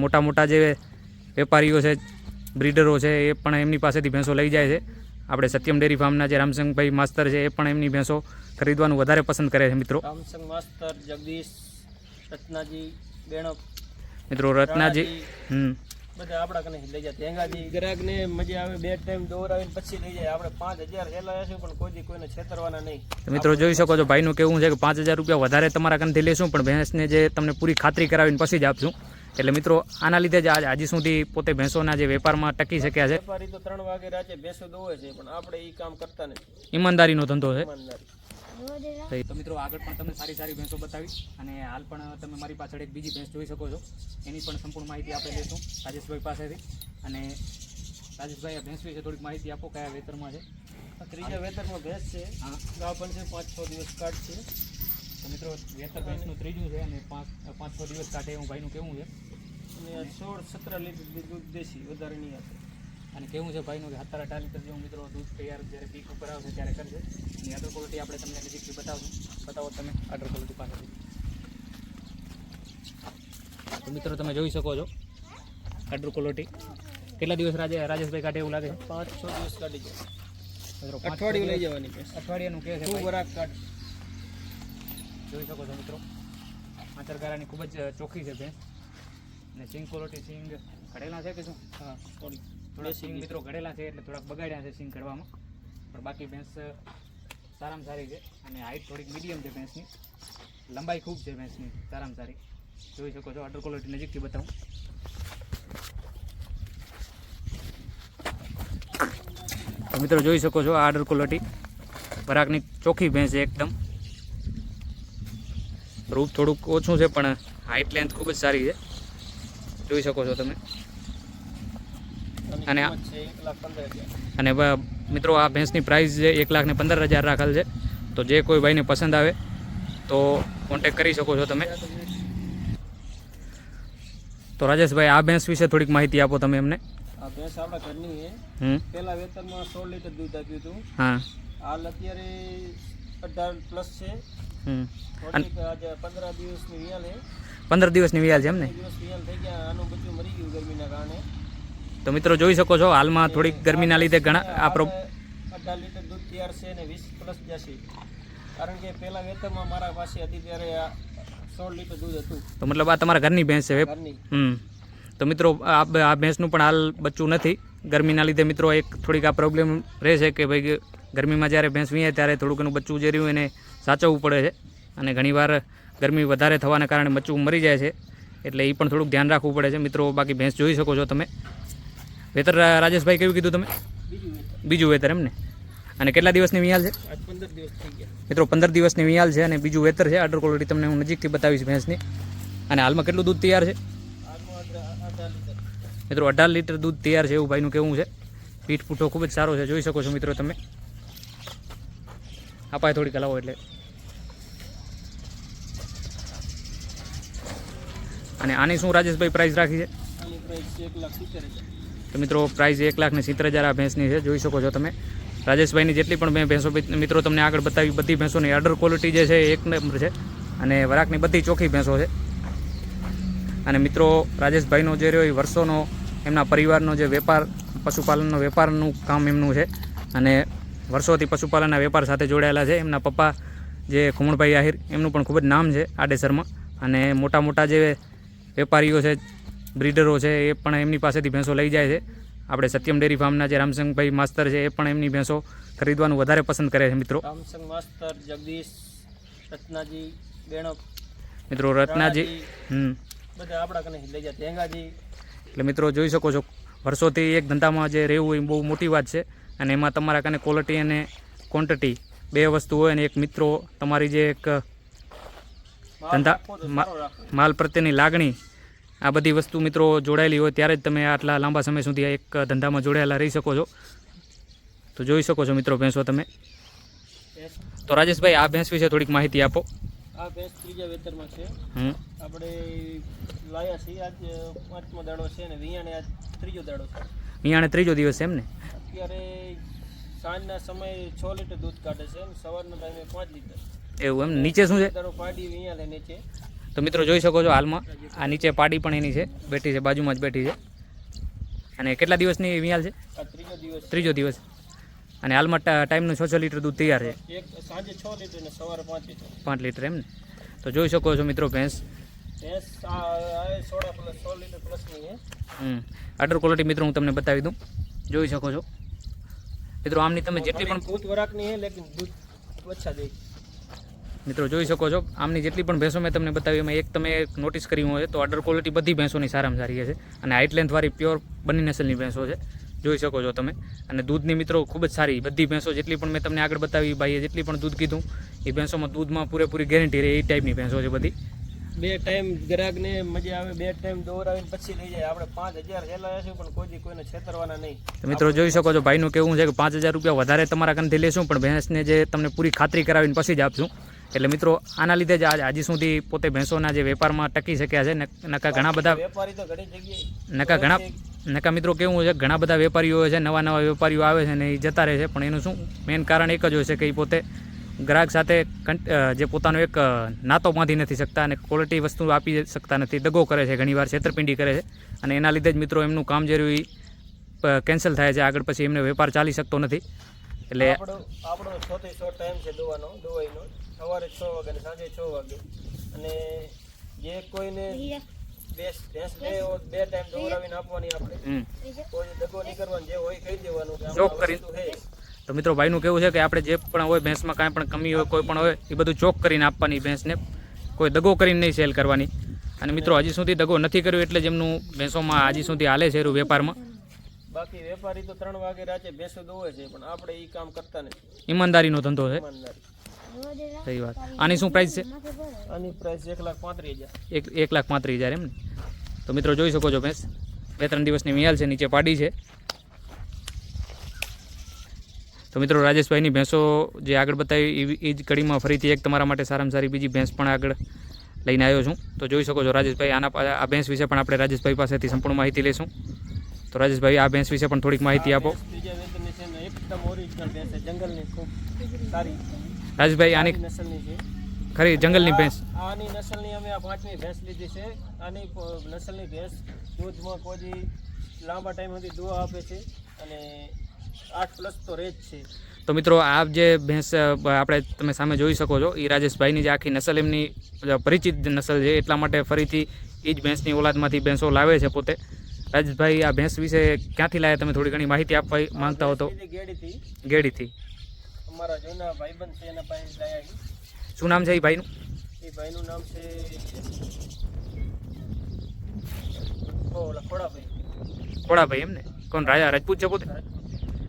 મોટા મોટા જે વેપારીઓ છે બ્રીડરો છે એ પણ એમની પાસેથી ભેંસો લઈ જાય છે. આપણે સત્યમ ડેરી ફાર્મના જે રામસંગભાઈ માસ્તર છે એ પણ એમની ભેંસો ખરીદવાનું વધારે પસંદ કરે છે મિત્રો. રામસંગ માસ્તર જગદીશ રત્નાજી બેણપ મિત્રો રત્નાજી હમ. બધા આપણા કને લઈ જાય. હેંગાજી ગ્રાહકને મજા આવે બે ટાઈમ દોરાવીને પછી લઈ જાય. આપણે પાંચ હજાર હેલા હશું પણ કોઈ કોઈને છેતરવાના નહીં. મિત્રો જોઈ શકો છો ભાઈનું કેવું છે કે પાંચ હજાર રૂપિયા વધારે તમારા કનથી લેશું પણ ભેંસને જે તમને પૂરી ખાતરી કરાવીને પછી જ આપશું. એટલે મિત્રો આના લીધે જ આજ હજી સુધી પોતે ભેંસોના જે વેપારમાં ટકી શક્યા છે. વેપારી તો ત્રણ વાગે રાતે ભેંસો દોવે છે પણ આપણે એ કામ કરતા નથી. ઈમાનદારીનો ધંધો છે. તો મિત્રો આગળ પણ તમને સારી સારી ભેંસો બતાવી અને હાલ પણ તમે મારી પાછળ એક બીજી ભેંસ જોઈ શકો છો. એની પણ સંપૂર્ણ માહિતી આપણે દઈશું રાજેશભાઈ પાસેથી. અને રાજેશભાઈ આ ભેંસ વિશે થોડીક માહિતી આપો કયા વેતરમાં છે? ત્રીજા વેતરમાં ભેંસ છે. હા. ગાવ પણ છે પાંચ છ દિવસ કાઢશે તો મિત્રો વેતર ભેંસનું ત્રીજું છે અને પાંચ પાંચ છ દિવસ કાઢે એવું ભાઈનું કેવું છે? અને સોળ સત્તર લીટર દૂધ દેશી વધારે નહીં આપે. અને કેવું છે ભાઈનું કે સત્તર અઢાર લીટર જેવું મિત્રો દૂધ તૈયાર જ્યારે પીક ઉપર આવશે ત્યારે કરશે અને અડર ક્વોલિટી આપણે તમને નજીકથી બતાવશું બતાવો તમે અડર ક્વોલિટી પાસેથી. તો મિત્રો તમે જોઈ શકો છો અડર ક્વોલિટી કેટલા દિવસ રાજે રાજેશભાઈ કાઢે એવું લાગે? છે પાંચ છ દિવસ કાઢી જાય. મિત્રો અઠવાડિયું લઈ જવાની અઠવાડિયાનું કે છે વરાક કાઢ. જોઈ શકો છો મિત્રો. આચરગારાની ખૂબ જ ચોખ્ખી છે ભેંસ. અને સિંગ ક્વોલિટી સિંગ ઘડેલા છે કે શું? હા થોડી. થોડા સિંગ મિત્રો ઘડેલા છે એટલે થોડાક બગાડ્યા છે સિંગ ઘડવામાં. પણ બાકી ભેંસ સારામાં સારી છે. અને હાઈટ થોડીક મીડિયમ છે ભેંસની. લંબાઈ ખૂબ છે ભેંસની સારામાં સારી. જોઈ શકો છો અડર ક્વોલિટી નજીકથી બતાવું. તો મિત્રો જોઈ શકો છો આ અડર ક્વોલિટી પરાગની ચોખ્ખી ભેંસ છે એકદમ. રૂપ થોડુંક ઓછું છે પણ હાઈટ લેન્થ ખૂબ જ સારી છે. જોઈ શકો છો તમે. અને અને મિત્રો આ ભેંસની પ્રાઇસ છે એક લાખ ને પંદર હજાર રાખેલ છે. તો જે કોઈ ભાઈને પસંદ આવે તો કોન્ટેક કરી શકો છો તમે. તો રાજેશભાઈ આ ભેંસ વિશે થોડીક માહિતી આપો તમે એમને આ ભેંસ આપણા ઘરની છે. પહેલા વેતનમાં સોળ લીટર દૂધ આપ્યું હતું. હા. હાલ અત્યારે અઢાર પ્લસ છે. પંદર દિવસની વિયાલ છે પંદર દિવસની વિયાલ છે એમ ને? દિવસ વિયાલ થઈ ગયા આનું બચ્ચું મરી ગયું ગરમીના કારણે. તો મિત્રો જોઈ શકો છો હાલમાં થોડીક ગરમીના લીધે ઘણા આ પ્રો અઢાર લીટર દૂધ તૈયાર છે અને વીસ પ્લસ જશે. કારણ કે પહેલા વેતરમાં મારા પાસે હતી ત્યારે આ સોળ લીટર દૂધ હતું. તો મતલબ આ તમારા ઘરની ભેંસ છે હમ. તો મિત્રો આ આ ભેંસનું પણ હાલ બચ્ચું નથી. ગરમીના લીધે મિત્રો એક થોડીક આ પ્રોબ્લેમ રહેશે કે ભાઈ ગરમીમાં જ્યારે ભેંસ વીએ ત્યારે થોડુંક એનું બચ્ચું જે રહ્યું એને સાચવવું પડે છે. અને ઘણીવાર ગરમી વધારે થવાના કારણે બચ્ચું મરી જાય છે. એટલે એ પણ થોડુંક ધ્યાન રાખવું પડે છે. મિત્રો, બાકી ભેંસ જોઈ શકો છો તમે. વેતર રાજેશભાઈ, કેવું કીધું તમે? બીજું વેતર એમને અને કેટલા દિવસની વિયાલ છે? મિત્રો, પંદર દિવસની વિયાલ છે અને બીજું વેતર છે. આર્ડર ક્વોલિટી તમને હું નજીકથી બતાવીશ ભેંસની. અને હાલમાં કેટલું દૂધ તૈયાર છે? મિત્રો, અઢાર લીટર દૂધ તૈયાર છે એવું ભાઈનું કેવું છે. પીઠ પૂઠો ખૂબ જ સારો છે. જોઈ શકો છો મિત્રો તમે. અપાય થોડીક હલાવો એટલે. અને આની શું રાજેશભાઈ પ્રાઇસ રાખી છે? તો મિત્રો પ્રાઇસ એક લાખ ને સિત્તેર હજાર આ ભેંસની છે, જોઈ શકો છો તમે. રાજેશભાઈની જેટલી પણ મેં ભેંસો મિત્રો તમને આગળ બતાવી બધી ભેંસોની અડર ક્વોલિટી જે છે એક નંબર છે અને વરાકની બધી ચોખ્ખી ભેંસો છે. અને મિત્રો રાજેશભાઈનો જે રહ્યો એ વર્ષોનો એમના પરિવારનો જે વેપાર, પશુપાલનનો વેપારનું કામ એમનું છે. અને વર્ષોથી પશુપાલનના વેપાર સાથે જોડાયેલા છે. એમના પપ્પા જે ખુમણભાઈ આહિર એમનું પણ ખૂબ જ નામ છે આડેસરમાં. અને મોટા મોટા જે વેપારીઓ છે બ્રીડરો છે એ પણ એમની પાસેથી ભેંસો લઈ જાય છે. આપણે સત્યમ ડેરી ફાર્મના જે રામસંગભાઈ માસ્તર છે એ પણ એમની ભેંસો ખરીદવાનું વધારે પસંદ કરે છે મિત્રો. રામસંગ માસ્તર જગદીશ રત્નાજી બેણક મિત્રો રત્નાજી હમ. બધા આપણા કને લઈ જાય. હેંગાજી એટલે મિત્રો જોઈ શકો છો વર્ષોથી એક ધંધામાં જે રહેવું એ બહુ મોટી વાત છે. અને એમાં તમારા કને ક્વોલિટી અને ક્વોન્ટિટી બે વસ્તુ હોય અને એક મિત્રો તમારી જે એક ધંધા માલ પ્રત્યેની લાગણી આ બધી વસ્તુ મિત્રો જોડાયેલી હોય ત્યારે જ તમે આટલા લાંબા સમય સુધી એક ધંધામાં જોડાયેલા રહી શકો છો. તો જોઈ શકો છો મિત્રો ભેંસો તમે. તો રાજેશભાઈ આ ભેંસ વિશે થોડીક માહિતી આપો. આ ભેંસ ત્રીજા વેતરમાં છે. આપણે લાયા છીએ આજ પાંચમો દાડો છે ને વિયાણે આજ ત્રીજો દાડો છે. વિયાણે ત્રીજો દિવસ એમ ને? અત્યારે સાંજના સમયે છ લીટર દૂધ કાઢે છે અને સવારના ટાઈમે પાંચ લીટર. એવું એમ? નીચે શું છે? પાડી વિયા લે નીચે તો મિત્રો જોઈ શકો છો હાલમાં. આ નીચે પાડી પણ એની છે. બેઠી છે બાજુમાં જ બેઠી છે. અને કેટલા દિવસની વિયાલ છે? ત્રીજો દિવસ. ત્રીજો દિવસ. અને હાલમાં ટાઈમનું છ છ લીટર દૂધ તૈયાર છે. એક સાંજે છ લીટર ને સવારે પાંચ લીટર. પાંચ લીટર એમ ને? તો જોઈ શકો છો મિત્રો ભેંસ. ભેંસ સોળ પ્લસ લીટર છે. હમ. અડર ક્વોલિટી મિત્રો હું તમને બતાવી દઉં. જોઈ શકો છો. મિત્રો આમની તમે જેટલી પણ દૂધ વરાકની છે લેકિન દૂધ ઓછા દે. મિત્રો જોઈ શકો છો આમની જેટલી પણ ભેંસો મેં તમને બતાવી એમાં એક તમે નોટિસ કરી હોય તો અડર ક્વોલિટી બધી ભેંસોની સારામાં સારી છે અને હાઇટ લેન્થવાળી પ્યોર બની નસલની ભેંસો છે. જોઈ શકો છો તમે. અને દૂધની મિત્રો ખૂબ જ સારી બધી ભેંસો જેટલી પણ મેં તમને આગળ બતાવી ભાઈએ જેટલી પણ દૂધ કીધું એ ભેંસોમાં દૂધમાં પૂરેપૂરી ગેરંટી રહે એ ટાઈપની ભેંસો છે બધી. બે ટાઈમ ગ્રાહકને મજા આવે બે ટાઈમ દોરાવીને પછી લઈ જાય. આપણે પાંચ હજાર હેલા છે પણ કોઈ કોઈને છેતરવાના નહીં. મિત્રો જોઈ શકો છો ભાઈનું કેવું છે કે પાંચ હજાર રૂપિયા વધારે તમારા કંથી લેશું પણ ભેંસને જે તમને પૂરી ખાતરી કરાવીને પછી જ આપશું. એટલે મિત્રો આના લીધે જ આજ હજી સુધી પોતે ભેંસોના જે વેપારમાં ટકી શક્યા છે નક- ઘણા બધા વેપારી તો ઘણી જગ્યાએ નકા ઘણા નકા મિત્રો કેવું છે ઘણા બધા વેપારીઓ છે નવા નવા વેપારીઓ આવે છે ને એ જતા રહે છે પણ એનું શું? મેઇન કારણ એક જ હોય છે કે એ પોતે ગ્રાહક સાથે જે પોતાનો એક નાતો બાંધી નથી શકતા અને ક્વોલિટી વસ્તુ આપી શકતા નથી દગો કરે છે ઘણીવાર છેતરપિંડી કરે છે અને એના લીધે જ મિત્રો એમનું કામ જે રહ્યું કેન્સલ થાય છે આગળ પછી એમને વેપાર ચાલી શકતો નથી. એટલે આપણો છ થી સો ટાઈમ છે દોવાનો દોવાઈનો. સવારે છ વાગે સાંજે છ વાગે. અને જે કોઈને ભેંસ ભેંસ બે બે ટાઈમ દોરાવીને આપવાની આપણે. કોઈ દગો નહીં કરવાનો જે હોય કહી દેવાનું કે ચોક છે. તો મિત્રો ભાઈનું કેવું છે કે આપણે જે પણ હોય ભેંસમાં કાંઈ પણ કમી હોય કોઈ પણ હોય એ બધું ચોક કરીને આપવાની ભેંસને. કોઈ દગો કરીને નહીં સેલ કરવાની. અને મિત્રો હજી સુધી દગો નથી કર્યો એટલે જેમનું ભેંસોમાં હજી સુધી હાલે છે એરું વેપારમાં. બાકી વેપારી તો ત્રણ વાગે રાતે ભેંસો દોવે છે પણ આપણે એ કામ કરતા નથી. ઈમાનદારીનો ધંધો છે. સહી વાત. આની શું પ્રાઇસ છે? આની પ્રાઇસ એક લાખ પાંત્રીસ હજાર. એક એક લાખ પાંત્રીસ હજાર એમ ને. તો મિત્રો જોઈ શકો છો ભેંસ. બે ત્રણ દિવસની મિયાલ છે નીચે પાડી છે. તો મિત્રો, રાજેશભાઈની ભેંસો જે આગળ બતાવી, એવી એ જ કડીમાં ફરીથી એક તમારા માટે સારામાં સારી બીજી ભેંસ પણ આગળ લઈને આવ્યો છું. તો જોઈ શકો છો રાજેશભાઈ, આના આ ભેંસ વિશે પણ આપણે રાજેશભાઈ પાસેથી સંપૂર્ણ માહિતી લઈશું. તો રાજેશભાઈ, આ ભેંસ વિશે પણ થોડીક માહિતી આપો. રાજેશભાઈ, આની ખરી, જંગલની ભેંસ. આની નસલની અમે આ પાંચમી ભેંસ લીધી છે. આની નસલની ભેંસ દૂધમાં કોઈ લાંબા ટાઈમ સુધી દુઆ આપે છે. અને આઠ પ્લસ તો રહે જ છે. તો મિત્રો આ જે ભેંસ આપણે તમે સામે જોઈ શકો છો એ રાજેશભાઈની જે આખી નસલ એમની પરિચિત નસલ છે એટલા માટે ફરીથી એ જ ભેંસની ઓલાદમાંથી ભેંસો લાવે છે પોતે. રાજેશભાઈ આ ભેંસ વિશે ક્યાંથી લાવ્યા તમે થોડી ઘણી માહિતી આપવા માંગતા હો તો? ગેડીથી. અમારા જૂના ભાઈબંધ છે એના પાસે લાયા શું નામ છે એ ભાઈનું? એ ભાઈનું નામ છે ખોડાભાઈ. ખોડાભાઈ એમ ને કોણ રાજા રાજપૂત છે પોતે?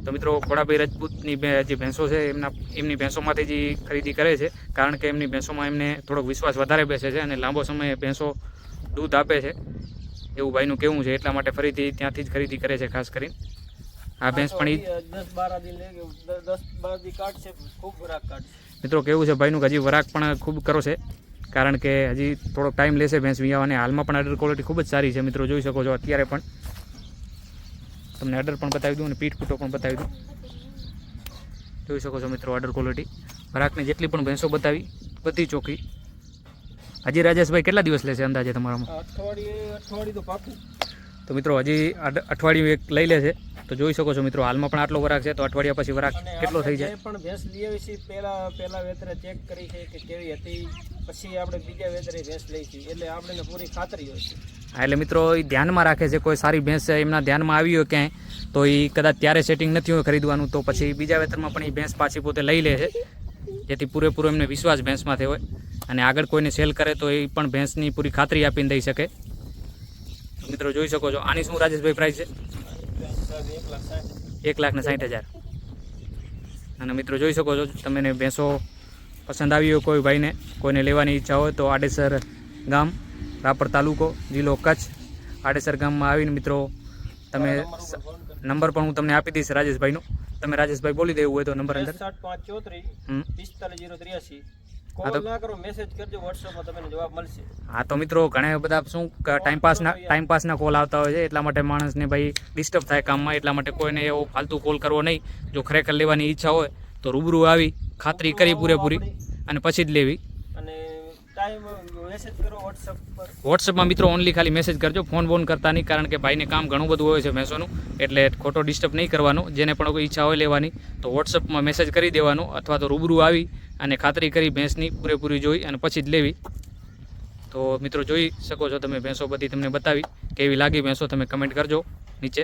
તો મિત્રો ખોડાભાઈ રાજપૂતની જે ભેંસો છે એમના એમની ભેંસોમાંથી જ ખરીદી કરે છે કારણ કે એમની ભેંસોમાં એમને થોડોક વિશ્વાસ વધારે બેસે છે અને લાંબો સમય ભેંસો દૂધ આપે છે. એવું ભાઈનું કેવું છે એટલા માટે ફરીથી ત્યાંથી જ ખરીદી કરે છે ખાસ કરીને. આ ભેંસ પણ મિત્રો કેવું છે ભાઈનું હજી વરાક પણ ખૂબ કરો છે કારણ કે હજી થોડો ટાઈમ લેશે ભેંસ વિયાવાને હાલમાં પણ અડર ક્વોલિટી ખૂબ જ સારી છે મિત્રો જોઈ શકો છો અત્યારે પણ. તમને અડર પણ બતાવી દઉં અને પીઠ પૂટો પણ બતાવી દઉં. જોઈ શકો છો મિત્રો અડર ક્વોલિટી વરાકને જેટલી પણ ભેંસો બતાવી, બધી ચોખ્ખી. હજી રાજેશભાઈ કેટલા દિવસ લેશે અંદાજે તમારામાં? અઠવાડિયે અઠવાડિયે તો પાકું. તો મિત્રો હજી અઠવાડિયું એક લઈ લે છે. તો જોઈ શકો છો મિત્રો હાલમાં પણ આટલો વરાક છે તો અઠવાડિયા પછી વરાક કેટલો થઈ જાય? પણ ભેંસ લઈ આવી છે પહેલા પહેલા વેતરે ચેક કરી છે કે કેવી હતી પછી આપણે બીજા વેતરે ભેંસ લઈ છે એટલે આપણે પૂરી ખાતરી હોય છે. હા એટલે મિત્રો એ ધ્યાનમાં રાખે છે કોઈ સારી ભેંસ એમના ધ્યાનમાં આવી હોય ક્યાંય તો એ કદાચ ત્યારે સેટિંગ નથી હોય ખરીદવાનું તો પછી બીજા વેતરમાં પણ એ ભેંસ પાછી પોતે લઈ લે છે. જેથી પૂરેપૂરો એમને વિશ્વાસ ભેંસમાંથી હોય. અને આગળ કોઈને સેલ કરે તો એ પણ ભેંસની પૂરી ખાતરી આપીને દઈ શકે. મિત્રો જોઈ શકો છો આની શું રાજેશભાઈ પ્રાઇસ છે? એક લાખ ને સાઠ હજાર. અને મિત્રો જોઈ શકો છો તમને ભેંસો પસંદ આવી હોય કોઈ ભાઈને કોઈને લેવાની ઈચ્છા હોય તો આડેસર ગામ રાપર તાલુકો જિલ્લો કચ્છ આડેસર ગામમાં આવીને મિત્રો તમે નંબર પણ હું તમને આપી દઈશ રાજેશભાઈનો. તમે રાજેશભાઈ બોલી દેવું હોય તો નંબર અંદર. હા તો મિત્રો ઘણા બધા શું ટાઈમપાસના ટાઈમપાસના કોલ આવતા હોય છે એટલા માટે માણસને ભાઈ ડિસ્ટર્બ થાય કામમાં એટલા માટે કોઈને એવો ફાલતુ કોલ કરવો નહીં. જો ખરેખર લેવાની ઈચ્છા હોય તો રૂબરૂ આવી ખાતરી કરી પૂરેપૂરી અને પછી જ લેવી. અને ટાઈમ વોટ્સઅપમાં મિત્રો ઓનલી ખાલી મેસેજ કરજો ફોન બોન કરતા નહીં, કારણ કે ભાઈને કામ ઘણું બધું હોય છે ભેંસોનું, એટલે ખોટો ડિસ્ટર્બ નહીં કરવાનો, જેને પણ કોઈ ઈચ્છા હોય લેવાની. તો વોટ્સઅપમાં મેસેજ કરી દેવાનો, અથવા તો રૂબરૂ આવી અને ખાતરી કરી ભેંસની પૂરેપૂરી જોઈ અને પછી જ લેવી. તો મિત્રો જોઈ શકો છો તમે ભેંસો બધી તમને બતાવી, કેવી લાગી ભેંસો, તમે કમેન્ટ કરજો નીચે.